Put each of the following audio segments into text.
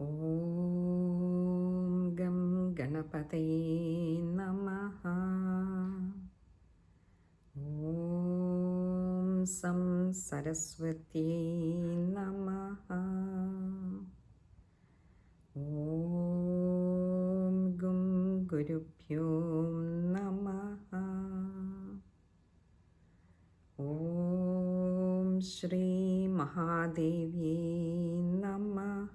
ഓം gum ഗണപതൈ നമ. ഓം some സരസ്വത്യൈ നമ. ഓം ഗും ഗുരുഭ്യോ നമ. ഓം ശ്രീ മഹാദേവ്യേ നമ.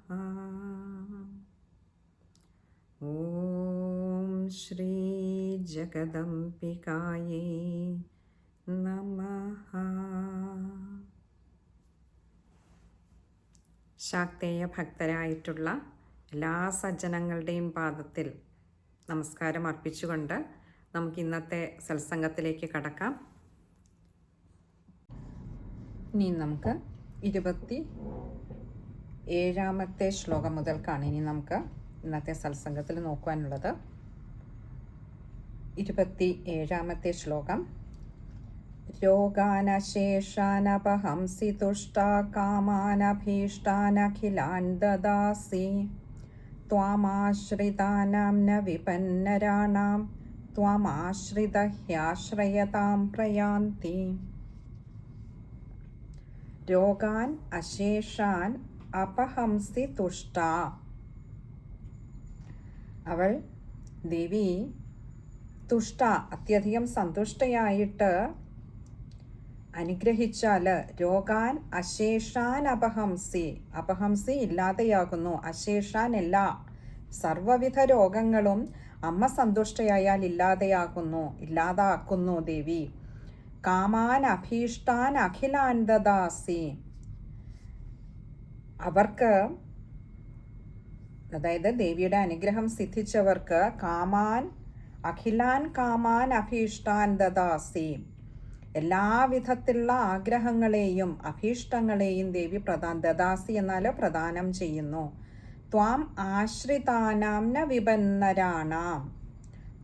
ॐ श्रीजगदम्बिकायै നമഃ ശാക്തേയ ഭക്തരായിട്ടുള്ള എല്ലാ സജ്ജനങ്ങളുടെയും പാദത്തിൽ നമസ്കാരം അർപ്പിച്ചുകൊണ്ട് നമുക്ക് ഇന്നത്തെ സത്സംഗത്തിലേക്ക് കടക്കാം ഇനി നമുക്ക് ഇരുപത്തി ഏഴാമത്തെ ശ്ലോകം മുതൽക്കാണ് ഇനി നമുക്ക് ഇന്നത്തെ സത്സംഗത്തിൽ നോക്കുവാനുള്ളത് ഇരുപത്തി ഏഴാമത്തെ ശ്ലോകം. രോഗാനശേഷാനപഹംസി തുഷ്ടാ ദദാസി ത്വാമാശ്രിതാനാം ന വിപന്നരാണാം. ത്വാമാശ്രിത ഹ്യാശ്രയതാം പ്രയാന്തി. രോഗാൻ അശേഷാൻ അപഹംസി തുഷ്ടാ അവൾ ദേവി തുഷ്ട അത്യധികം സന്തുഷ്ടയായിട്ട് അനുഗ്രഹിച്ചാൽ രോഗാൻ അശേഷാൻ അപഹംസി അപഹംസി ഇല്ലാതെയാകുന്നു. അശേഷാൻ എല്ലാ സർവവിധ രോഗങ്ങളും അമ്മ സന്തുഷ്ടയായാൽ ഇല്ലാതെയാകുന്നു ഇല്ലാതാക്കുന്നു ദേവി. കാമാൻ അഭീഷ്ടാൻ അഖിലാന്തദാസി അവർക്ക് അതായത് ദേവിയുടെ അനുഗ്രഹം സിദ്ധിച്ചവർക്ക് കാമാൻ അഖിലാൻ കാമാൻ അഭീഷ്ടാൻ ദദാസി. എല്ലാവിധത്തിലുള്ള ആഗ്രഹങ്ങളെയും അഭീഷ്ടങ്ങളെയും ദേവി പ്രധാൻ ദദാസി എന്നാൽ പ്രദാനം ചെയ്യുന്നു. ത്വാം ആശ്രിതാനാം വിപന്നരാണാം.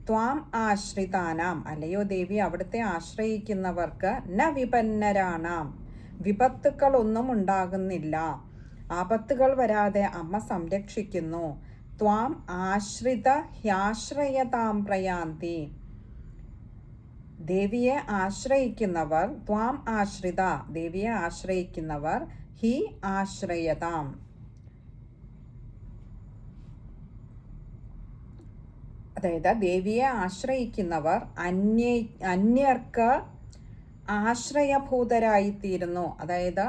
ത്വാം ആശ്രിതാനാം അല്ലയോ ദേവി അവിടുത്തെ ആശ്രയിക്കുന്നവർക്ക് ന വിപന്നരാണാം. വിപത്തുക്കളൊന്നും ഉണ്ടാകുന്നില്ല. ആപത്തുകൾ വരാതെ അമ്മ സംരക്ഷിക്കുന്നു. ത്വാം ആശ്രിത ഹ്യാശ്രയതാം പ്രയാന്തി. ദേവിയെ ആശ്രയിക്കുന്നവർ ത്വാം ആശ്രിത ദേവിയെ ആശ്രയിക്കുന്നവർ ഹി ആശ്രയതാം. അതായത് ദേവിയെ ആശ്രയിക്കുന്നവർ അന്യ അന്യർക്ക് ആശ്രയഭൂതരായിത്തീരുന്നു. അതായത്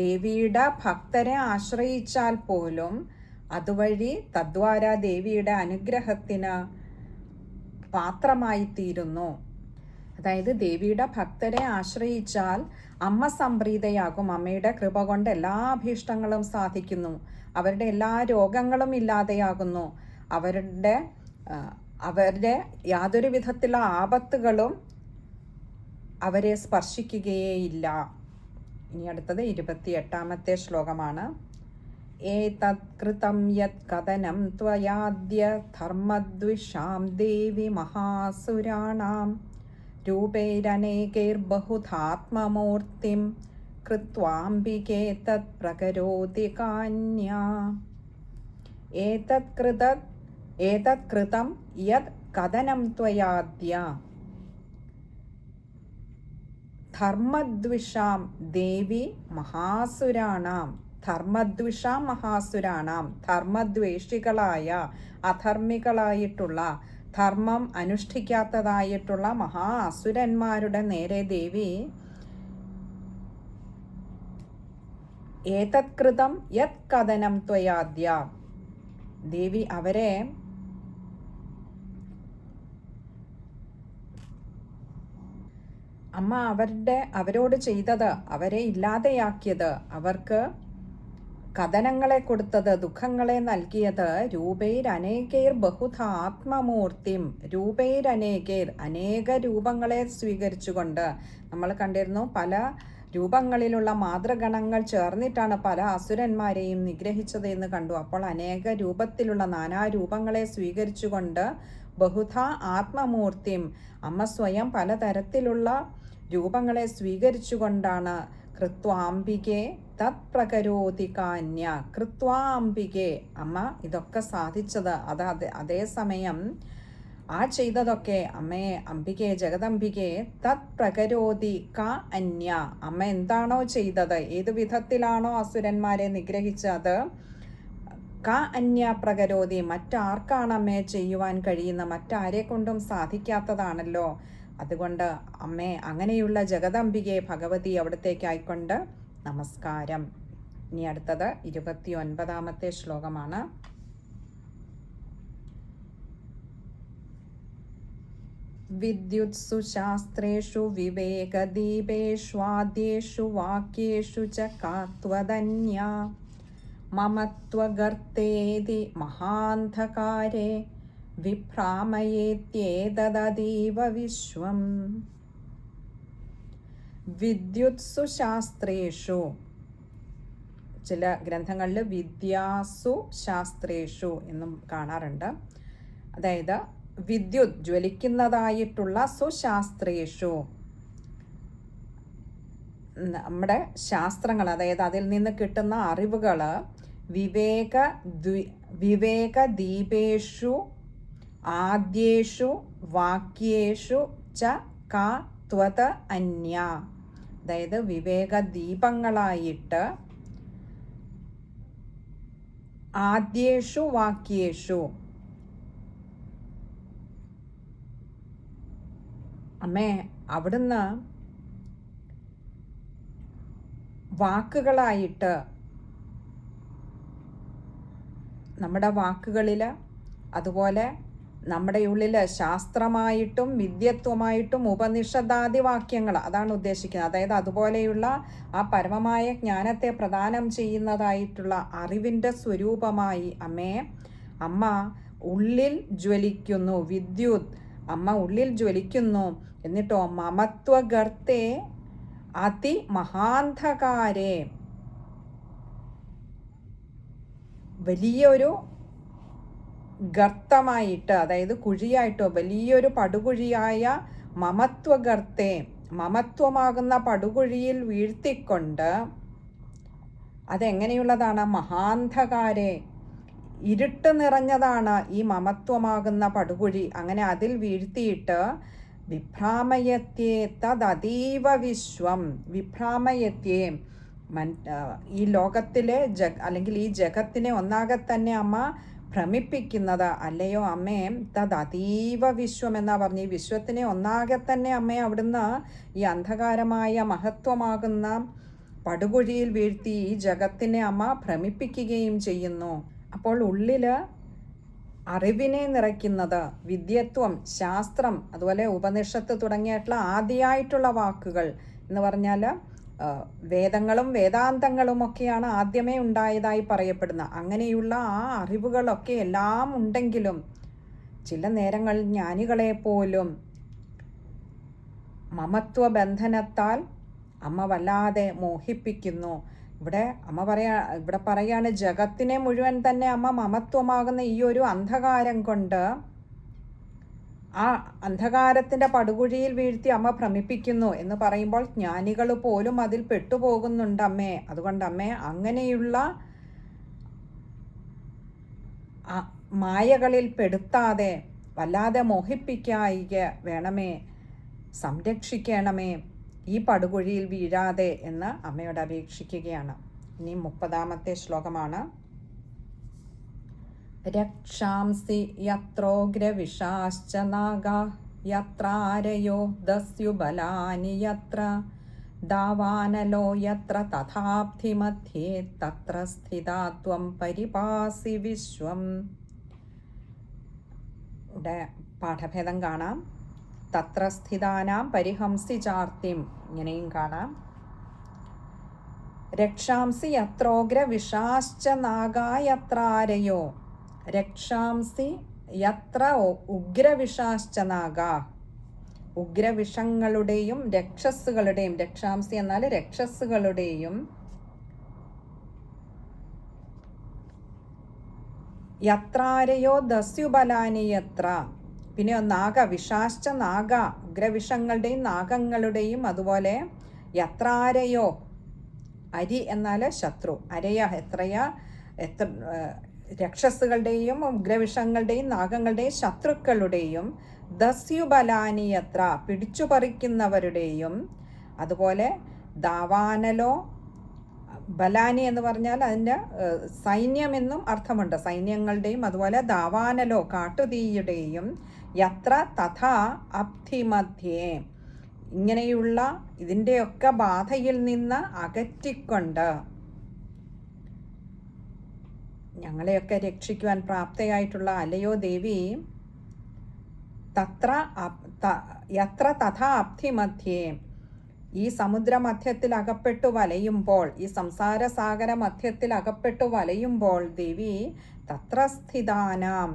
ദേവിയുടെ ഭക്തരെ ആശ്രയിച്ചാൽ പോലും അതുവഴി തദ്വാര ദേവിയുടെ അനുഗ്രഹത്തിന് പാത്രമായിത്തീരുന്നു അതായത് ദേവിയുടെ ഭക്തരെ ആശ്രയിച്ചാൽ അമ്മ സംപ്രീതയാകും. അമ്മയുടെ കൃപ കൊണ്ട് എല്ലാ അഭീഷ്ടങ്ങളും സാധിക്കുന്നു. അവരുടെ എല്ലാ രോഗങ്ങളും ഇല്ലാതെയാകുന്നു. അവരുടെ അവരുടെ യാതൊരു വിധത്തിലുള്ള ആപത്തുകളും അവരെ സ്പർശിക്കുകയേയില്ല. ഇനി അടുത്തത് ഇരുപത്തി എട്ടാമത്തെ ശ്ലോകമാണ്. ഏതത്കൃതം യത് കഥനം ത്വയാദ്യ ധർമ്മദ്വിഷാം ദേവി മഹാസുരാണാം. രൂപൈരനേകൈർബഹുധാത്മമൂർത്തിം കൃത്വാംബികേ തത് പ്രകരോതി കാന്യാ. ഏതത്കൃത ഏതത്കൃതം യത് കഥനം ത്വയാദ്യ ധർമ്മദ്വിഷാം ദേവി മഹാസുരാണാം. ധർമ്മദ്വിഷാം മഹാസുരാണാം. ധർമ്മദ്വേഷികളായ അധർമ്മികളായിട്ടുള്ള ധർമ്മം അനുഷ്ഠിക്കാത്തതായിട്ടുള്ള മഹാ അസുരന്മാരുടെ നേരെ ദേവി ഏതത്കൃതം യത് കഥനം ത്വയാദ്യ. ദേവി അവരെ അമ്മ അവരുടെ അവരോട് ചെയ്തത് അവരെ ഇല്ലാതെയാക്കിയത് അവർക്ക് കഥനങ്ങളെ കൊടുത്തത് ദുഃഖങ്ങളെ നൽകിയത് രൂപേർ അനേകേർ ബഹുധ ആത്മമൂർത്തിം രൂപേർ അനേകേർ അനേക രൂപങ്ങളെ സ്വീകരിച്ചുകൊണ്ട് നമ്മൾ കണ്ടിരുന്നു പല രൂപങ്ങളിലുള്ള മാതൃഗണങ്ങൾ ചേർന്നിട്ടാണ് പല അസുരന്മാരെയും നിഗ്രഹിച്ചത് എന്ന് കണ്ടു. അപ്പോൾ അനേക രൂപത്തിലുള്ള നാനാ രൂപങ്ങളെ സ്വീകരിച്ചുകൊണ്ട് ബഹുധ ആത്മമൂർത്തിയും അമ്മ സ്വയം പലതരത്തിലുള്ള രൂപങ്ങളെ സ്വീകരിച്ചുകൊണ്ടാണ് കൃത്വാംബികെ തത് പ്രകരോതി കാന്യ. കൃത്വാംബികെ അമ്മ ഇതൊക്കെ സാധിച്ചത് അത് അതേ അതേസമയം ആ ചെയ്തതൊക്കെ അമ്മയെ അംബികെ ജഗദംബികെ തത് പ്രകരോതി ക അന്യ അമ്മ എന്താണോ ചെയ്തത്? ഏത് വിധത്തിലാണോ അസുരന്മാരെ നിഗ്രഹിച്ചത്? ക അന്യ പ്രകരോതി മറ്റാർക്കാണ് അമ്മയെ ചെയ്യുവാൻ കഴിയുന്ന മറ്റാരെ കൊണ്ടും സാധിക്കാത്തതാണല്ലോ. അതുകൊണ്ട് അമ്മേ അങ്ങനെയുള്ള ജഗദംബികയെ ഭഗവതി അവിടത്തേക്കായിക്കൊണ്ട് നമസ്കാരം. ഇനി അടുത്തത് ഇരുപത്തി ഒൻപതാമത്തെ ശ്ലോകമാണ്. വിദ്യുത്സു ശാസ്ത്രേഷു വിവേകദീപേഷ്വാദ്യേഷു വാക്യേഷു ച കാത്വതന്യ മമത്വഗർത്തേതി മഹാന്ധകാരേ വിഭ്രാമയേത്യേതദീവ വിശ്വം. വിദ്യുത്സു ശാസ്ത്രേഷു. ചില ഗ്രന്ഥങ്ങളിൽ വിദ്യാസു ശാസ്ത്രേഷു എന്നും കാണാറുണ്ട്. അതായത് വിദ്യുത് ജ്വലിക്കുന്നതായിട്ടുള്ള സുശാസ്ത്രേഷു. നമ്മുടെ ശാസ്ത്രങ്ങൾ അതായത് അതിൽ നിന്ന് കിട്ടുന്ന അറിവുകൾ വിവേക വിവേക ദീപേഷു ആദ്യേഷു വാക്യേഷു ച കാ ത്വത അന്യ. അതായത് വിവേക ദീപങ്ങളായിട്ട് ആദ്യേഷു വാക്യേഷു. അമ്മേ അവിടുന്ന് വാക്കുകളായിട്ട് നമ്മുടെ വാക്കുകളിൽ അതുപോലെ നമ്മുടെ ഉള്ളിൽ ശാസ്ത്രമായിട്ടും വിദ്യത്വമായിട്ടും ഉപനിഷദാദി വാക്യങ്ങൾ അതാണ് ഉദ്ദേശിക്കുന്നത്. അതായത് അതുപോലെയുള്ള ആ പരമമായ ജ്ഞാനത്തെ പ്രദാനം ചെയ്യുന്നതായിട്ടുള്ള അറിവിന്റെ സ്വരൂപമായി അമ്മേ അമ്മ ഉള്ളിൽ ജ്വലിക്കുന്നു വിദ്യുത് അമ്മ ഉള്ളിൽ ജ്വലിക്കുന്നു എന്നിട്ടോ മമത്വഗർത്തെ അതി മഹാന്ധകാരെ വലിയൊരു ഗർത്തമായിട്ട് അതായത് കുഴിയായിട്ടോ വലിയൊരു പടുകുഴിയായ മമത്വഗർത്തെ മമത്വമാകുന്ന പടുകുഴിയിൽ വീഴ്ത്തിക്കൊണ്ട് അതെങ്ങനെയുള്ളതാണ്? മഹാന്ധകാരെ ഇരുട്ട് നിറഞ്ഞതാണ് ഈ മമത്വമാകുന്ന പടുകുഴി. അങ്ങനെ അതിൽ വീഴ്ത്തിയിട്ട് വിഭ്രാമയത്യേ തദീവ വിശ്വം. വിഭ്രാമയത്യേ മൻ ഈ ലോകത്തിലെ ജ അല്ലെങ്കിൽ ഈ ജഗത്തിനെ ഒന്നാകെ തന്നെ അമ്മ ഭ്രമിപ്പിക്കുന്നത്. അല്ലയോ അമ്മേ തത് അതീവ വിശ്വം എന്നാ പറഞ്ഞു ഈ വിശ്വത്തിനെ ഒന്നാകെ തന്നെ അമ്മേ അവിടുന്ന് ഈ അന്ധകാരമായ മഹത്വമാകുന്ന പടുകുഴിയിൽ വീഴ്ത്തി ഈ ജഗത്തിനെ അമ്മ ഭ്രമിപ്പിക്കുകയും ചെയ്യുന്നു. അപ്പോൾ ഉള്ളിൽ അറിവിനെ നിറയ്ക്കുന്നത് വിദ്യത്വം ശാസ്ത്രം അതുപോലെ ഉപനിഷത്ത് തുടങ്ങിയിട്ടുള്ള ആദ്യമായിട്ടുള്ള വാക്കുകൾ എന്ന് പറഞ്ഞാൽ വേദങ്ങളും വേദാന്തങ്ങളും ഒക്കെയാണ് ആദ്യമേ ഉണ്ടായതായി പറയപ്പെടുന്നത് അങ്ങനെയുള്ള ആ അറിവുകളൊക്കെ എല്ലാം ഉണ്ടെങ്കിലും ചില നേരങ്ങൾ ജ്ഞാനികളെ പോലും മമത്വ ബന്ധനത്താൽ അമ്മ വല്ലാതെ മോഹിപ്പിക്കുന്നു. ഇവിടെ അമ്മ പറയാ ഇവിടെ പറയാണ് ജഗത്തിനെ മുഴുവൻ തന്നെ അമ്മ മമത്വമാകുന്ന ഈ ഒരു അന്ധകാരം കൊണ്ട് ആ അന്ധകാരത്തിന്റെ പടുകുഴിയിൽ വീഴ്ത്തി അമ്മ ഭ്രമിപ്പിക്കുന്നു എന്ന് പറയുമ്പോൾ ജ്ഞാനികൾ പോലും അതിൽ പെട്ടുപോകുന്നുണ്ട് അമ്മേ. അതുകൊണ്ട് അമ്മേ അങ്ങനെയുള്ള മായകളിൽ പെടുത്താതെ വല്ലാതെ മോഹിപ്പിക്കായിക വേണമേ സംരക്ഷിക്കണമേ ഈ പടുകുഴിയിൽ വീഴാതെ എന്ന് അമ്മയോട് അപേക്ഷിക്കുകയാണ്. ഇനി മുപ്പതാമത്തെ ശ്ലോകമാണ്. രക്ഷാംസി യത്രോഗ്രവിഷാശ്ച നാഗാ യത്രാരയോ ദസ്യുബലാനി യത്ര ദാവാനലോ യത്ര തഥാബ്ധി മധ്യേ തത്ര സ്ഥിതാത്വം പരിപാസി വിശ്വം. ഇവിടെ പാഠഭേദം കാണാം. തത്ര സ്ഥിതാനാം പരിഹംസി ചാർത്തിം ഇങ്ങനെയും കാണാം. രക്ഷാംസി യത്രോഗ്ര വിഷാശ്ച നാഗായത്രാരയോ രക്ഷാംസി യത്ര ഉഗ്രവിഷാശ്ചനാകാ ഉഗ്രവിഷങ്ങളുടെയും രക്ഷസ്സുകളുടെയും രക്ഷാംസി എന്നാൽ രക്ഷസ്സുകളുടെയും യത്രാരയോ ദസ്യുബലാനി യത്ര. പിന്നെ നാഗ വിഷാശ്ച നാഗ ഉഗ്രവിഷങ്ങളുടെയും നാഗങ്ങളുടെയും അതുപോലെ യത്രാരയോ. അരി എന്നാൽ ശത്രു. അരയ എത്രയാ? എത്ര രക്ഷസുകളുടെയും ഉഗ്രവിഷങ്ങളുടെയും നാഗങ്ങളുടെയും ശത്രുക്കളുടെയും ദസ്യുബലാനിയത്ര പിടിച്ചുപറിക്കുന്നവരുടെയും അതുപോലെ ദാവാനലോ ബലാനി എന്ന് പറഞ്ഞാൽ അതിന്റെ സൈന്യമെന്നും അർത്ഥമുണ്ട്. സൈന്യങ്ങളുടെയും അതുപോലെ ദാവാനലോ കാട്ടുതീയുടെയും യത്ര തഥാ അബ്ധിമധ്യേ. ഇങ്ങനെയുള്ള ഇതിന്റെയൊക്കെ ബാധയിൽ നിന്ന് അകറ്റിക്കൊണ്ട് ഞങ്ങളെയൊക്കെ രക്ഷിക്കുവാൻ പ്രാപ്തയായിട്ടുള്ള അലയോ ദേവി തത്ര യത്ര തഥാ അബ്ധിമധ്യേ. ഈ സമുദ്രമധ്യത്തിൽ അകപ്പെട്ടു വലയുമ്പോൾ ഈ സംസാര സാഗര മധ്യത്തിൽ അകപ്പെട്ടു വലയുമ്പോൾ ദേവി തത്ര സ്ഥിതാനാം.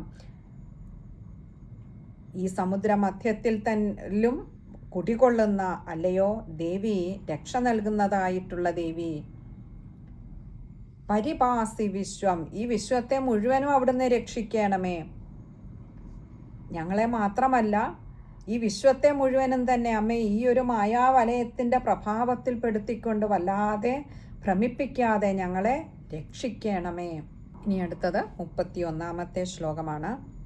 ഈ സമുദ്രമധ്യത്തിൽ തന്നിലും കുടികൊള്ളുന്ന അല്ലയോ ദേവി രക്ഷ നൽകുന്നതായിട്ടുള്ള ദേവി. പരിപാസി വിശ്വം. ഈ വിശ്വത്തെ മുഴുവനും അവിടുന്ന് രക്ഷിക്കണമേ. ഞങ്ങളെ മാത്രമല്ല ഈ വിശ്വത്തെ മുഴുവനും തന്നെ അമ്മ ഈ ഒരു മായാവലയത്തിന്റെ പ്രഭാവത്തിൽ പെടുത്തിക്കൊണ്ട് വല്ലാതെ ഭ്രമിപ്പിക്കാതെ ഞങ്ങളെ രക്ഷിക്കണമേ. ഇനി അടുത്തത് മുപ്പത്തി ഒന്നാമത്തെ ശ്ലോകമാണ്.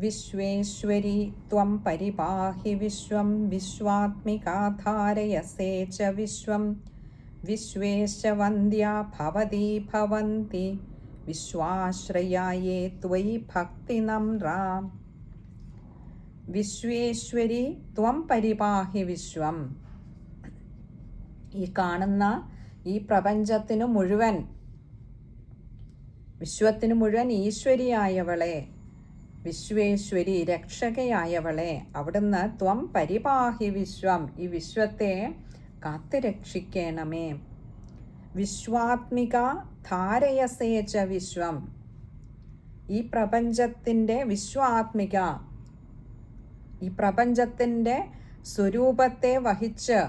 വിശ്വേശ്വരി ത്വം പരിപാഹി വിശ്വം വിശ്വാത്മികാധാരയസേ ച വിശ്വം. വിശ്വേശ വന്ദ്യ ഭവതി ഭവന്തി. വിശ്വാശ്രയായേ ത്വയി ഭക്തി നമ്രാം വിശ്വേശ്വരി ത്വം പരിപാഹി വിശ്വം. ഈ കാണുന്ന ഈ പ്രപഞ്ചത്തിനു മുഴുവൻ വിശ്വത്തിനു മുഴുവൻ ഈശ്വരിയായവളെ വിശ്വേശ്വരി രക്ഷകയായവളെ അവിടുന്ന് ത്വം പരിപാഹി വിശ്വം. ഈ വിശ്വത്തെ കാത്തുരക്ഷിക്കണമേ. വിശ്വാത്മിക ധാരയസേച്ച വിശ്വം. ഈ പ്രപഞ്ചത്തിന്റെ വിശ്വാത്മിക ഈ പ്രപഞ്ചത്തിന്റെ സ്വരൂപത്തെ വഹിച്ച്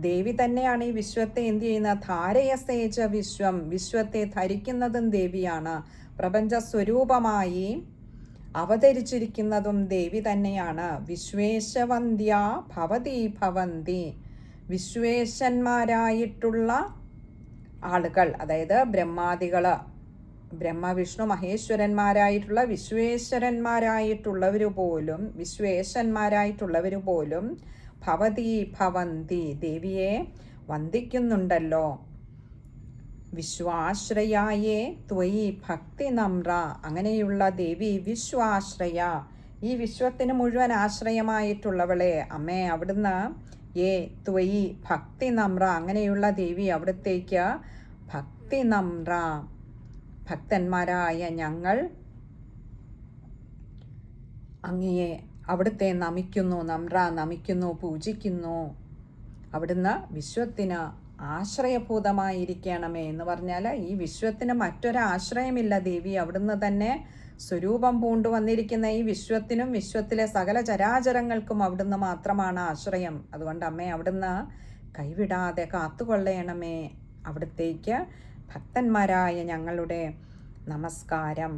ദേവി തന്നെയാണ് ഈ വിശ്വത്തെ എന്ത് ചെയ്യുന്ന ധാരയസേച വിശ്വം. വിശ്വത്തെ ധരിക്കുന്നതും ദേവിയാണ്. പ്രപഞ്ച സ്വരൂപമായി അവതരിച്ചിരിക്കുന്നതും ദേവി തന്നെയാണ്. വിശ്വേശവന്ധ്യ ഭവതി ഭവന്തി. വിശ്വേശന്മാരായിട്ടുള്ള ആളുകൾ അതായത് ബ്രഹ്മാദികൾ ബ്രഹ്മവിഷ്ണു മഹേശ്വരന്മാരായിട്ടുള്ള വിശ്വേശ്വരന്മാരായിട്ടുള്ളവർ പോലും വിശ്വേശന്മാരായിട്ടുള്ളവർ പോലും ഭവതി ഭവന്തി ദേവിയെ വന്ദിക്കുന്നുണ്ടല്ലോ. വിശ്വാശ്രയായേ ത്വയി ഭക്തി നമ്ര. അങ്ങനെയുള്ള ദേവി വിശ്വാശ്രയ. ഈ വിശ്വത്തിന് മുഴുവൻ ആശ്രയമായിട്ടുള്ളവളെ അമ്മേ അവിടുന്ന് ഏ ത്വയി ഭക്തി നമ്ര. അങ്ങനെയുള്ള ദേവി അവിടത്തേക്ക് ഭക്തി നമ്ര. ഭക്തന്മാരായ ഞങ്ങൾ അങ്ങയെ അവിടുത്തെ നമിക്കുന്നു നമ്ര നമിക്കുന്നു പൂജിക്കുന്നു. അവിടുന്ന് വിശ്വത്തിന് ആശ്രയഭൂതമായിരിക്കണമേ എന്ന് പറഞ്ഞാൽ ഈ വിശ്വത്തിന് മറ്റൊരാശ്രയമില്ല ദേവി. അവിടുന്ന് തന്നെ സ്വരൂപം പൂണ്ടു വന്നിരിക്കുന്ന ഈ വിശ്വത്തിനും വിശ്വത്തിലെ സകല ചരാചരങ്ങൾക്കും അവിടുന്ന് മാത്രമാണ് ആശ്രയം. അതുകൊണ്ട് അമ്മേ അവിടുന്ന് കൈവിടാതെ കാത്തുകൊള്ളയണമേ അവിടത്തേക്ക് ഭക്തന്മാരായ ഞങ്ങളുടെ നമസ്കാരം.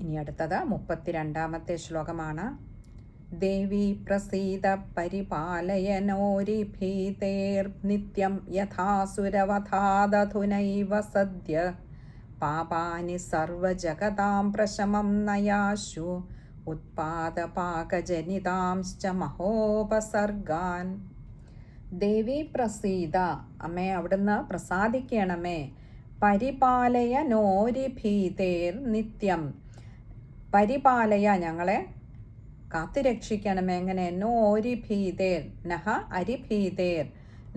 ഇനി അടുത്തത് മുപ്പത്തിരണ്ടാമത്തെ ശ്ലോകമാണ്. ദേവി പ്രസീത പരിപാലയനോരിഭീതേർ നിത്യം യഥാസുരവധാദധുനൈവ സദ്യ. പാപാനി സർവജഗതാം പ്രശമം നയാശു. ഉത്പാദപാകജനിതാംശ്ച മഹോപസർഗാൻ. ദേവി പ്രസീത അമ്മേ അവിടുന്ന് പ്രസാദിക്കണമേ. പരിപാലയ നോരിഭീതേർ നിത്യം. പരിപാലയ ഞങ്ങളെ കാത്തുരക്ഷിക്കണമേ എങ്ങനെ? നോരിഭീതേർ നഹ അരിഭീതേർ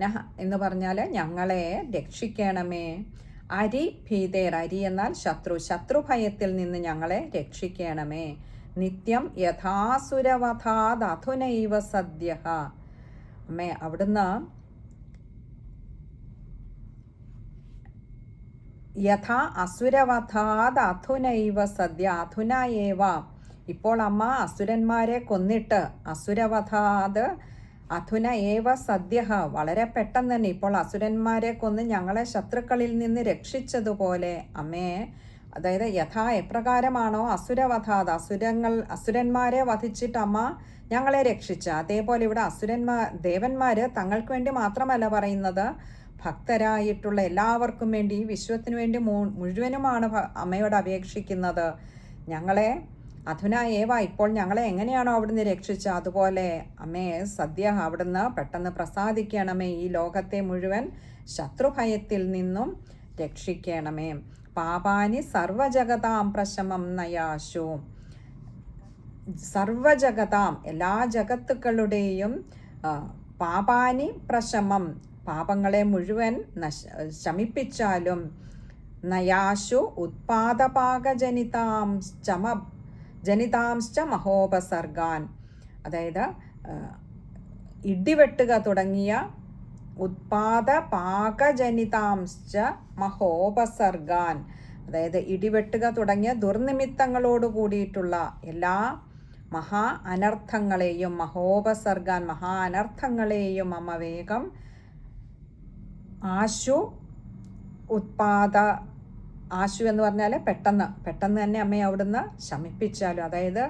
നഹ എന്ന് പറഞ്ഞാൽ ഞങ്ങളെ രക്ഷിക്കണമേ. അരി ഭീതേർ. അരി എന്നാൽ ശത്രു. ശത്രുഭയത്തിൽ നിന്ന് ഞങ്ങളെ രക്ഷിക്കണമേ. നിത്യം യഥാസുരവധാധുനൈവ സദ്യ അമ്മേ അവിടുന്ന് യഥാ അസുരവധാത് അധുനൈവ സദ്യ. അധുന ഇപ്പോൾ അമ്മ അസുരന്മാരെ കൊന്നിട്ട്. അസുരവധാത് അധുന ഏവ സദ്യ വളരെ പെട്ടെന്ന് തന്നെ ഇപ്പോൾ അസുരന്മാരെ കൊന്ന് ഞങ്ങളെ ശത്രുക്കളിൽ നിന്ന് രക്ഷിച്ചതുപോലെ. അമ്മേ അതായത് യഥാ എപ്രകാരമാണോ അസുരവധാത്? അസുരങ്ങൾ അസുരന്മാരെ വധിച്ചിട്ട് അമ്മ ഞങ്ങളെ രക്ഷിച്ച. അതേപോലെ ഇവിടെ അസുരന്മാർ ദേവന്മാർ തങ്ങൾക്ക് വേണ്ടി മാത്രമല്ല പറയുന്നത്. ഭക്തരായിട്ടുള്ള എല്ലാവർക്കും വേണ്ടി ഈ വിശ്വത്തിനു വേണ്ടി മുഴുവനുമാണ് അമ്മയോട് അപേക്ഷിക്കുന്നത്. ഞങ്ങളെ അധുന ഏവ ഇപ്പോൾ ഞങ്ങളെ എങ്ങനെയാണോ അവിടുന്ന് രക്ഷിച്ച അതുപോലെ അമ്മേ സദ്യ അവിടുന്ന് പെട്ടെന്ന് പ്രസാദിക്കണമേ. ഈ ലോകത്തെ മുഴുവൻ ശത്രുഭയത്തിൽ നിന്നും രക്ഷിക്കണമേ. പാപാനി സർവജഗതാം പ്രശമം നയാശു. സർവജഗതാം എല്ലാ ജഗത്തുക്കളുടെയും പാപാനി പ്രശമം പാപങ്ങളെ മുഴുവൻ നശ ശമിപ്പിച്ചാലും നയാശു ഉത്പാദപാകജനിതാം ചമ ജനിതാംശ്ച മഹോപസർഗാൻ. അതായത് ഇടിവെട്ടുക തുടങ്ങിയ ഉത്പാദ പാകജനിതാംശ്ച മഹോപസർഗാൻ. അതായത് ഇടിവെട്ടുക തുടങ്ങിയ ദുർനിമിത്തങ്ങളോട് കൂടിയിട്ടുള്ള എല്ലാ മഹാ അനർത്ഥങ്ങളെയും മഹോപസർഗാൻ മഹാ അനർത്ഥങ്ങളെയും അമ്മ വേഗം ആശു ഉത്പാദ ആശു എന്ന് പറഞ്ഞാൽ പെട്ടെന്ന് പെട്ടെന്ന് തന്നെ അമ്മയെ അവിടുന്ന് ശമിപ്പിച്ചാലും അതായത്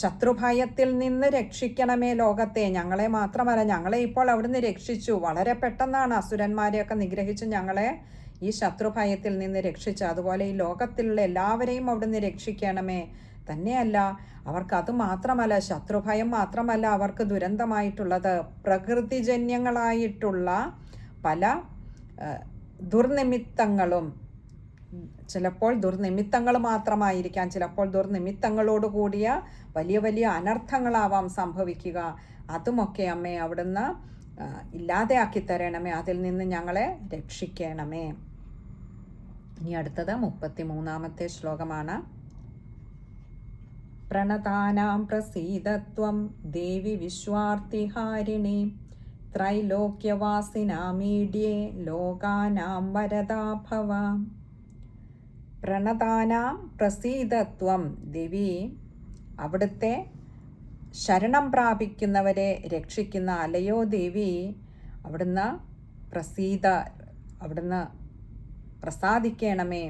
ശത്രുഭയത്തിൽ നിന്ന് രക്ഷിക്കണമേ ലോകത്തെ. ഞങ്ങളെ മാത്രമല്ല ഞങ്ങളെ ഇപ്പോൾ അവിടുന്ന് രക്ഷിച്ചു. വളരെ പെട്ടെന്നാണ് അസുരന്മാരെയൊക്കെ നിഗ്രഹിച്ച് ഞങ്ങളെ ഈ ശത്രുഭയത്തിൽ നിന്ന് രക്ഷിച്ചു അതുപോലെ ഈ ലോകത്തിലുള്ള എല്ലാവരെയും അവിടുന്ന് രക്ഷിക്കണമേ. തന്നെയല്ല അവർക്ക് അത് മാത്രമല്ല ശത്രുഭയം മാത്രമല്ല അവർക്ക് ദുരന്തമായിട്ടുള്ളത്. പ്രകൃതിജന്യങ്ങളായിട്ടുള്ള പല ദുർനിമിത്തങ്ങളും ചിലപ്പോൾ ദുർനിമിത്തങ്ങൾ മാത്രമായിരിക്കാം. ചിലപ്പോൾ ദുർനിമിത്തങ്ങളോട് കൂടിയ വലിയ വലിയ അനർത്ഥങ്ങളാവാം സംഭവിക്കുക. അതുമൊക്കെ അമ്മേ അവിടുന്ന് ഇല്ലാതെയാക്കി തരണമേ. അതിൽ നിന്ന് ഞങ്ങളെ രക്ഷിക്കണമേ. ഇനി അടുത്തത് മുപ്പത്തി മൂന്നാമത്തെ ശ്ലോകമാണ്. പ്രണതാനാം പ്രസീതത്വം ദേവി വിശ്വാർത്തിഹാരിണി ത്രൈലോക്യവാസിനാമീഡ്യേ ലോകാനാം വരദാഭവ. പ്രണതാനാം പ്രസീതത്വം. ദിവി അവിടുത്തെ ശരണം പ്രാപിക്കുന്നവരെ രക്ഷിക്കുന്ന അലയോ ദേവി അവിടുന്ന് പ്രസീത അവിടുന്ന് പ്രസാദിക്കണമേ.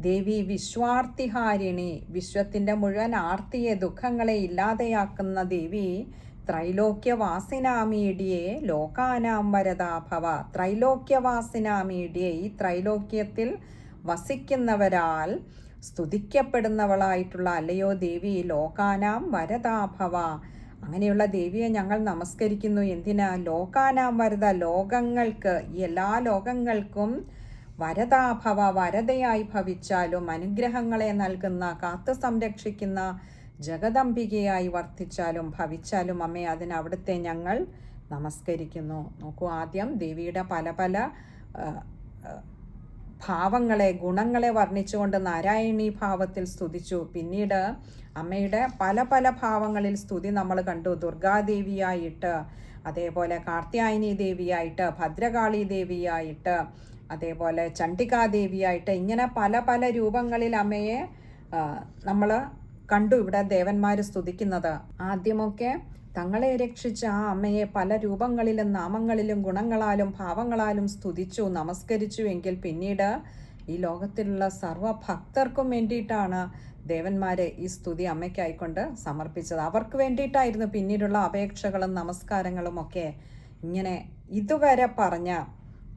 ദേവി വിശ്വാർത്തിഹാരിണി വിശ്വത്തിന്റെ മുഴുവൻ ആർത്തിയെ ദുഃഖങ്ങളെ ഇല്ലാതെയാക്കുന്ന ദേവി ത്രൈലോക്യവാസിനാമീഡിയെ ലോകാനാം വരദാഭവ ത്രൈലോക്യവാസിനാമീഡിയെ ഈ ത്രൈലോക്യത്തിൽ വസിക്കുന്നവരാൽ സ്തുതിക്കപ്പെടുന്നവളായിട്ടുള്ള അല്ലയോ ദേവി ലോകാനാം വരദാഭവ. അങ്ങനെയുള്ള ദേവിയെ ഞങ്ങൾ നമസ്കരിക്കുന്നു. എന്തിനാ? ലോകാനാം വരദ ലോകങ്ങൾക്ക് എല്ലാ ലോകങ്ങൾക്കും വരദാഭവ വരതയായി ഭവിച്ചാലും അനുഗ്രഹങ്ങളെ നൽകുന്ന കാത്തു സംരക്ഷിക്കുന്ന ജഗദംബികയായി വർത്തിച്ചാലും ഭവിച്ചാലും അമ്മേ അതിന് അവിടുത്തെ ഞങ്ങൾ നമസ്കരിക്കുന്നു. നോക്കൂ ആദ്യം ദേവിയുടെ പല പല ഭാവങ്ങളെ ഗുണങ്ങളെ വർണിച്ചുകൊണ്ട് നാരായണീ ഭാവത്തിൽ സ്തുതിച്ചു. പിന്നീട് അമ്മയുടെ പല പല ഭാവങ്ങളിൽ സ്തുതി നമ്മൾ കണ്ടു. ദുർഗാദേവിയായിട്ട് അതേപോലെ കാർത്യായനി ദേവിയായിട്ട് ഭദ്രകാളി ദേവിയായിട്ട് അതേപോലെ ചണ്ഡികാദേവിയായിട്ട് ഇങ്ങനെ പല പല രൂപങ്ങളിൽ അമ്മയെ നമ്മൾ കണ്ടു. ഇവിടെ ദേവന്മാർ സ്തുതിക്കുന്നത്. ആദ്യമൊക്കെ തങ്ങളെ രക്ഷിച്ച ആ അമ്മയെ പല രൂപങ്ങളിലും നാമങ്ങളിലും ഗുണങ്ങളാലും ഭാവങ്ങളാലും സ്തുതിച്ചു നമസ്കരിച്ചു എങ്കിൽ പിന്നീട് ഈ ലോകത്തിലുള്ള സർവഭക്തർക്കും വേണ്ടിയിട്ടാണ് ദേവന്മാരെ ഈ സ്തുതി അമ്മയ്ക്കായിക്കൊണ്ട് സമർപ്പിച്ചത്. അവർക്ക് വേണ്ടിയിട്ടായിരുന്നു പിന്നീടുള്ള അപേക്ഷകളും നമസ്കാരങ്ങളും ഒക്കെ ഇങ്ങനെ ഇതുവരെ പറഞ്ഞ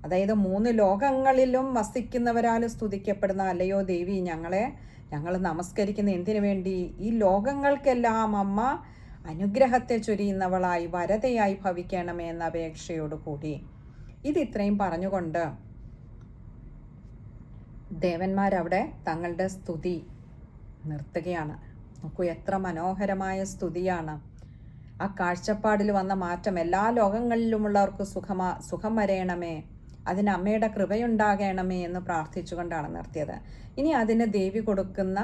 അതായത് മൂന്ന് ലോകങ്ങളിലും വസിക്കുന്നവരാൽ സ്തുതിക്കപ്പെടുന്ന അല്ലയോ ദേവി ഞങ്ങളെ ഞങ്ങൾ നമസ്കരിക്കുന്ന എന്തിനു വേണ്ടി? ഈ ലോകങ്ങൾക്കെല്ലാം അമ്മ അനുഗ്രഹത്തെ ചൊരിയുന്നവളായി വരതയായി ഭവിക്കണമേ എന്ന അപേക്ഷയോടുകൂടി. ഇത് ഇത്രയും പറഞ്ഞുകൊണ്ട് ദേവന്മാരവിടെ തങ്ങളുടെ സ്തുതി നിർത്തുകയാണ്. നോക്കൂ എത്ര മനോഹരമായ സ്തുതിയാണ്. ആ കാഴ്ചപ്പാടിൽ വന്ന മാറ്റം എല്ലാ ലോകങ്ങളിലുമുള്ളവർക്ക് സുഖമാ സുഖം വരയണമേ അതിന് അമ്മയുടെ കൃപയുണ്ടാകണമേ എന്ന് പ്രാർത്ഥിച്ചുകൊണ്ടാണ് നിർത്തിയത്. ഇനി അതിന് ദേവി കൊടുക്കുന്ന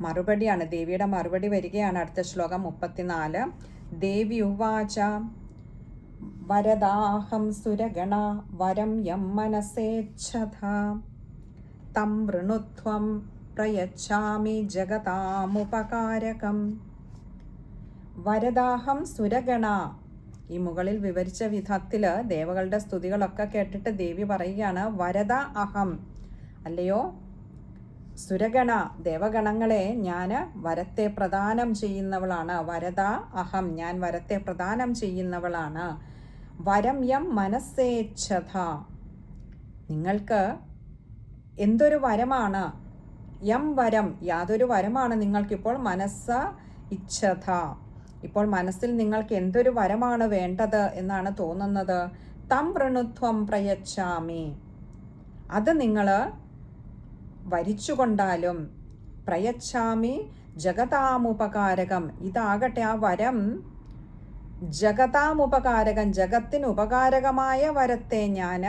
മറുപടിയാണ്. ദേവിയുടെ മറുപടി വരികയാണ് അടുത്ത ശ്ലോകം മുപ്പത്തിനാല്. ദേവി ഉവാച വരദാഹം സുരഗണ വരം യം മനസേച്ഛത തം വൃണുത്വം പ്രയച്ഛാമി ജഗതാമുപകാരകം. വരദാഹം സുരഗണ. ഈ മുകളിൽ വിവരിച്ച വിധത്തിൽ ദേവകളുടെ സ്തുതികളൊക്കെ കേട്ടിട്ട് ദേവി പറയുകയാണ് വരദ അഹം. അല്ലയോ? സുരഗണ ദേവഗണങ്ങളെ ഞാൻ വരത്തെ പ്രദാനം ചെയ്യുന്നവളാണ്. വരത അഹം ഞാൻ വരത്തെ പ്രദാനം ചെയ്യുന്നവളാണ്. വരം യം മനസ്സേച്ഛത നിങ്ങൾക്ക് എന്തൊരു വരമാണ്? യം വരം യാതൊരു വരമാണ് നിങ്ങൾക്കിപ്പോൾ മനസ്സ ഇച്ഛത ഇപ്പോൾ മനസ്സിൽ നിങ്ങൾക്ക് എന്തൊരു വരമാണ് വേണ്ടത് എന്നാണ് തോന്നുന്നത്? തം വൃണുത്വം പ്രയച്ഛാമി. അത് നിങ്ങൾ വരിച്ചുകൊണ്ടാലും പ്രയച്ഛാമി ജഗതാമുപകാരകം. ഇതാകട്ടെ ആ വരം. ജഗതാമുപകാരകം ജഗത്തിന് ഉപകാരകമായ വരത്തെ ഞാൻ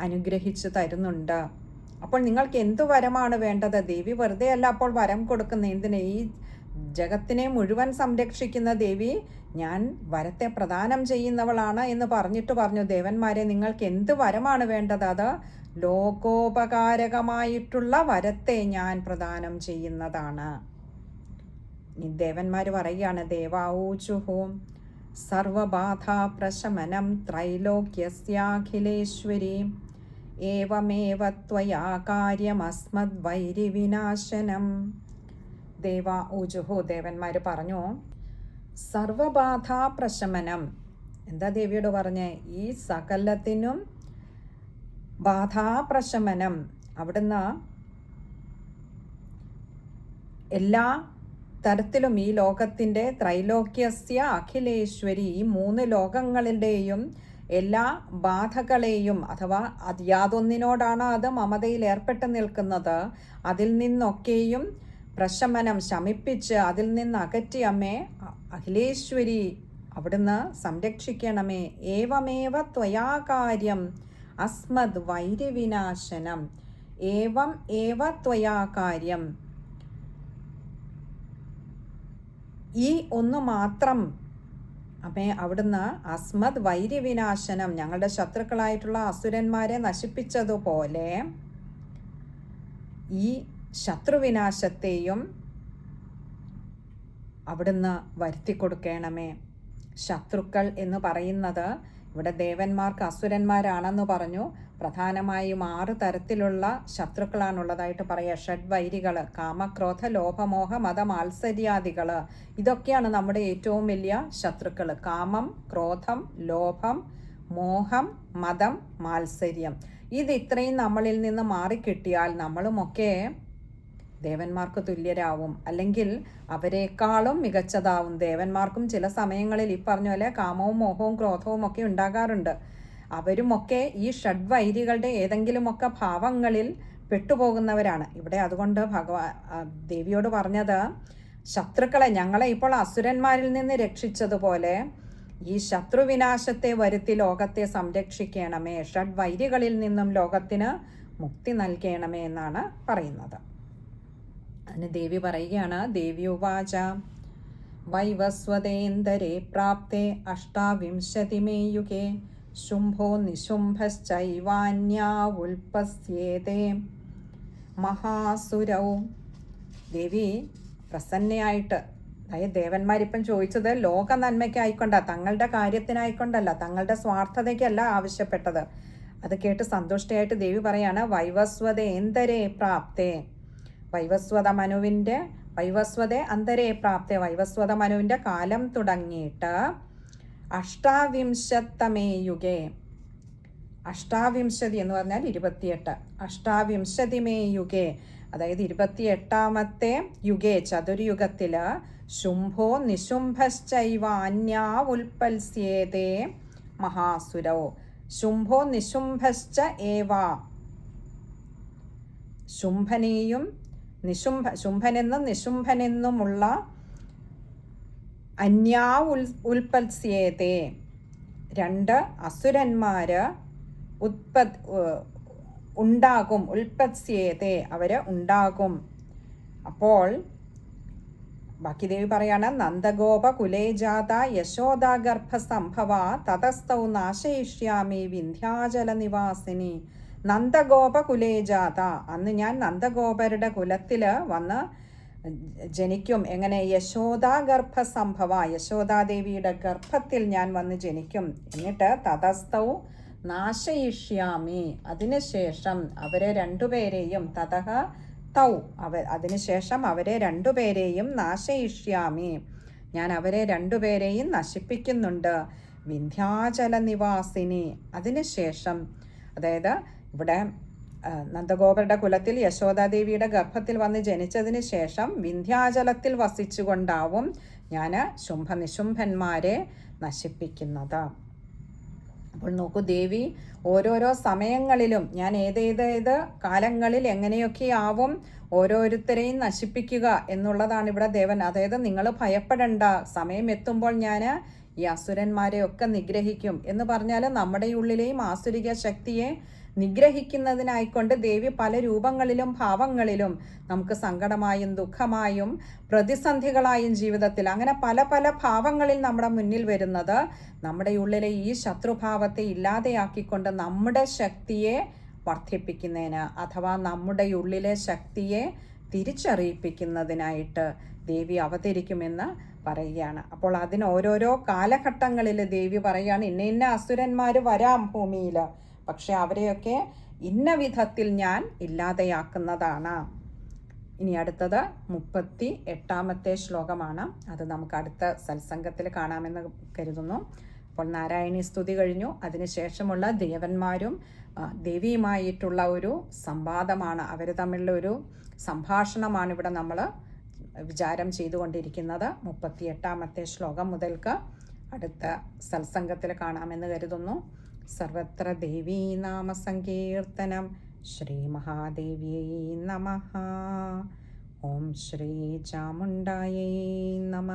അനുഗ്രഹിച്ചു തരുന്നുണ്ട്. അപ്പോൾ നിങ്ങൾക്ക് എന്തു വരമാണ് വേണ്ടത്? ദേവി വെറുതെ അല്ല അപ്പോൾ വരം കൊടുക്കുന്ന എന്തിന്? ഈ ജഗത്തിനെ മുഴുവൻ സംരക്ഷിക്കുന്ന ദേവി ഞാൻ വരത്തെ പ്രദാനം ചെയ്യുന്നവളാണ് എന്ന് പറഞ്ഞിട്ട് പറഞ്ഞു. ദേവന്മാരെ നിങ്ങൾക്ക് എന്ത് വരമാണ് വേണ്ടത്? അത് ലോകോപകാരകമായിട്ടുള്ള വരത്തെ ഞാൻ പ്രദാനം ചെയ്യുന്നതാണ്. ദേവന്മാർ പറയുകയാണ് ദേവാഊചുഹോം സർവബാധാ പ്രശമനം ത്രൈലോക്യസ്യാഖിലേശ്വരി ഏവമേവ ത്വയാ കാര്യമസ്മദ്വൈരിവിനാശനം. ദേവ ഊജുഹു ദേവന്മാർ പറഞ്ഞു സർവബാധാ പ്രശമനം എന്താ ദേവിയോട് പറഞ്ഞേ? ഈ സകലത്തിനും ബാധാപ്രശമനം. അവിടുന്ന് എല്ലാ തരത്തിലും ഈ ലോകത്തിന്റെ ത്രൈലോക്യസ്യ അഖിലേശ്വരി ഈ മൂന്ന് ലോകങ്ങളുടെയും എല്ലാ ബാധകളെയും അഥവാ അത് യാതൊന്നിനോടാണ് അത് മമതയിൽ ഏർപ്പെട്ട് നിൽക്കുന്നത്. അതിൽ നിന്നൊക്കെയും പ്രശമനം ശമിപ്പിച്ച് അതിൽ നിന്ന് അകറ്റി അമ്മേ അഖിലേശ്വരി അവിടുന്ന് സംരക്ഷിക്കണമേ. ഏവമേവ ത്വയാ കാര്യം അസ്മദ് വൈര്യവിനാശനം. ഏവം ഏവ ത്വയാ കാര്യം. ഈ ഒന്ന് മാത്രം അപ്പേ അവിടുന്ന് അസ്മദ് വൈര്യവിനാശനം ഞങ്ങളുടെ ശത്രുക്കളായിട്ടുള്ള അസുരന്മാരെ നശിപ്പിച്ചതുപോലെ ഈ ശത്രുവിനാശത്തെയും അവിടുന്ന് വരുത്തി കൊടുക്കണമേ. ശത്രുക്കൾ എന്ന് പറയുന്നത് ഇവിടെ ദേവന്മാർക്ക് അസുരന്മാരാണെന്ന് പറഞ്ഞു. പ്രധാനമായും ആറ് തരത്തിലുള്ള ശത്രുക്കളാണുള്ളതായിട്ട് പറയുക ഷഡ്വൈരികൾ കാമക്രോധ ലോഭമോഹ മത മാത്സര്യാദികൾ ഇതൊക്കെയാണ് നമ്മുടെ ഏറ്റവും വലിയ ശത്രുക്കൾ കാമം ക്രോധം ലോഭം മോഹം മതം മാത്സര്യം. ഇത് ഇത്രയും നമ്മളിൽ നിന്ന് മാറിക്കിട്ടിയാൽ നമ്മളുമൊക്കെ ദേവന്മാർക്ക് തുല്യരാവും. അല്ലെങ്കിൽ അവരെക്കാളും മികച്ചതാവും. ദേവന്മാർക്കും ചില സമയങ്ങളിൽ ഈ പറഞ്ഞ പോലെ കാമവും മോഹവും ക്രോധവും ഒക്കെ ഉണ്ടാകാറുണ്ട്. അവരുമൊക്കെ ഈ ഷഡ്വൈരികളുടെ ഏതെങ്കിലുമൊക്കെ ഭാവങ്ങളിൽ പെട്ടുപോകുന്നവരാണ്. ഇവിടെ അതുകൊണ്ട് ഭഗവാ ദേവിയോട് പറഞ്ഞത് ശത്രുക്കളെ ഞങ്ങളെ ഇപ്പോൾ അസുരന്മാരിൽ നിന്ന് രക്ഷിച്ചതുപോലെ ഈ ശത്രുവിനാശത്തെ വരുത്തി ലോകത്തെ സംരക്ഷിക്കണമേ. ഷഡ്വൈരികളിൽ നിന്നും ലോകത്തിന് മുക്തി നൽകണമേ എന്നാണ് പറയുന്നത്. അതിന് ദേവി പറയുകയാണ് ദേവിയോ വാച വൈവസ്വതേന്ദരെ പ്രാപ്തേ അഷ്ടാവിംശതിമേ യുഗേ ശുംഭോ നിശുംഭശ്ചൈവാന്യാ ഉൽപ്പസ്യേതേ മഹാസുരൗ. ദേവി പ്രസന്നയായിട്ട് അതായത് ദേവന്മാരിപ്പം ചോദിച്ചത് ലോക നന്മയ്ക്കായിക്കൊണ്ടാ തങ്ങളുടെ കാര്യത്തിനായിക്കൊണ്ടല്ല തങ്ങളുടെ സ്വാർത്ഥതയ്ക്കല്ല ആവശ്യപ്പെട്ടത്. അത് കേട്ട് സന്തുഷ്ടയായിട്ട് ദേവി പറയാണ് വൈവസ്വതേന്തരേ പ്രാപ്തേ. വൈവസ്വത മനുവിന്റെ വൈവസ്വത അന്തരേ പ്രാപ്ത വൈവസ്വത മനുവിന്റെ കാലം തുടങ്ങിയിട്ട് അഷ്ടാവിംശത്തമേ യുഗേ. അഷ്ടാവിംശതി എന്ന് പറഞ്ഞാൽ ഇരുപത്തിയെട്ട്. അഷ്ടാവിംശതിമേ യുഗേ. അതായത് ഇരുപത്തിയെട്ടാമത്തെ യുഗേ ചതുർയുഗത്തിൽ ശുംഭോ നിശുംഭശ്ചൈവ ഉൽപ്പൽസ്യേതേ മഹാസുരോ. ശുംഭോ നിശുംഭശ്ച ഏവ. ശുംഭനെയും നിശുംഭ ശുംഭനെന്നും നിശുംഭനെന്നുമുള്ള അന്യാ ഉൽ ഉൽപ്പത്സ്യേതേ. രണ്ട് അസുരന്മാർ ഉത്പത് ഉണ്ടാകും. ഉൽപ്പത്സ്യേതേ അവർ ഉണ്ടാകും. അപ്പോൾ ബാക്കി ദേവി പറയാണ് നന്ദഗോപ കുലേജാത യശോദാഗർഭ സംഭവ തതസ്ഥൗ നാശയിഷ്യാമി വിന്ധ്യാചല നിവാസിനി നന്ദഗോപ കുലേജാത അന്ന് ഞാൻ നന്ദഗോപരുടെ കുലത്തിൽ വന്ന് ജനിക്കും. എങ്ങനെ? യശോദാ സംഭവ യശോദാദേവിയുടെ ഗർഭത്തിൽ ഞാൻ വന്ന് ജനിക്കും. എന്നിട്ട് തതസ്ഥൗ നാശയിഷ്യാമി. അതിനുശേഷം അവരെ രണ്ടുപേരെയും തതഹ തൗ. അവ അതിനുശേഷം അവരെ രണ്ടുപേരെയും നാശയിഷ്യാമി. ഞാൻ അവരെ രണ്ടുപേരെയും നശിപ്പിക്കുന്നുണ്ട്. വിന്ധ്യാചല നിവാസിനി അതിനുശേഷം അതായത് ഇവിടെ നന്ദഗോപരുടെ കുലത്തിൽ യശോദാദേവിയുടെ ഗർഭത്തിൽ വന്ന് ജനിച്ചതിന് ശേഷം വിന്ധ്യാചലത്തിൽ വസിച്ചുകൊണ്ടാവും ഞാൻ ശുംഭനിശുംഭന്മാരെ നശിപ്പിക്കുന്നത്. അപ്പോൾ നോക്കൂ ദേവി ഓരോരോ സമയങ്ങളിലും ഞാൻ ഏതേതേത് കാലങ്ങളിൽ എങ്ങനെയൊക്കെ ആവും ഓരോരുത്തരെയും നശിപ്പിക്കുക എന്നുള്ളതാണ് ഇവിടെ ദേവൻ. അതായത് നിങ്ങൾ ഭയപ്പെടണ്ട സമയം എത്തുമ്പോൾ ഞാൻ ഈ അസുരന്മാരെയൊക്കെ നിഗ്രഹിക്കും എന്ന് പറഞ്ഞാൽ നമ്മുടെ ഉള്ളിലെയും ആസുരിക ശക്തിയെ നിഗ്രഹിക്കുന്നതിനായിക്കൊണ്ട് ദേവി പല രൂപങ്ങളിലും ഭാവങ്ങളിലും നമുക്ക് സങ്കടമായും ദുഃഖമായും പ്രതിസന്ധികളായും ജീവിതത്തിൽ അങ്ങനെ പല പല ഭാവങ്ങളിൽ നമ്മുടെ മുന്നിൽ വരുന്നത് നമ്മുടെ ഉള്ളിലെ ഈ ശത്രുഭാവത്തെ ഇല്ലാതെയാക്കിക്കൊണ്ട് നമ്മുടെ ശക്തിയെ വർദ്ധിപ്പിക്കുന്നതിന് അഥവാ നമ്മുടെ ഉള്ളിലെ ശക്തിയെ തിരിച്ചറിയിപ്പിക്കുന്നതിനായിട്ട് ദേവി അവതരിക്കുമെന്ന് പറയുകയാണ്. അപ്പോൾ അതിന് ഓരോരോ കാലഘട്ടങ്ങളിൽ ദേവി പറയുകയാണ് ഇന്ന ഇന്ന അസുരന്മാർ വരാം ഭൂമിയിൽ പക്ഷെ അവരെയൊക്കെ ഇന്ന വിധത്തിൽ ഞാൻ ഇല്ലാതെയാക്കുന്നതാണ്. ഇനി അടുത്തത് മുപ്പത്തി എട്ടാമത്തെ ശ്ലോകമാണ്. അത് നമുക്ക് അടുത്ത സത്സംഗത്തിൽ കാണാമെന്ന് കരുതുന്നു. അപ്പോൾ നാരായണി സ്തുതി കഴിഞ്ഞു. അതിനുശേഷമുള്ള ദേവന്മാരും ദേവിയുമായിട്ടുള്ള ഒരു സംവാദമാണ്. അവർ തമ്മിലുള്ള ഒരു സംഭാഷണമാണ് ഇവിടെ നമ്മൾ വിചാരം ചെയ്തുകൊണ്ടിരിക്കുന്നത്. മുപ്പത്തി എട്ടാമത്തെ ശ്ലോകം മുതൽക്ക് അടുത്ത സത്സംഗത്തിൽ കാണാമെന്ന് കരുതുന്നു. സർവത്ര ദേവീ നാമ സങ്കീർത്തനം ശ്രീ മഹാദേവ്യൈ നമ. ഓം ശ്രീ ചാമുണ്ടായൈ നമ.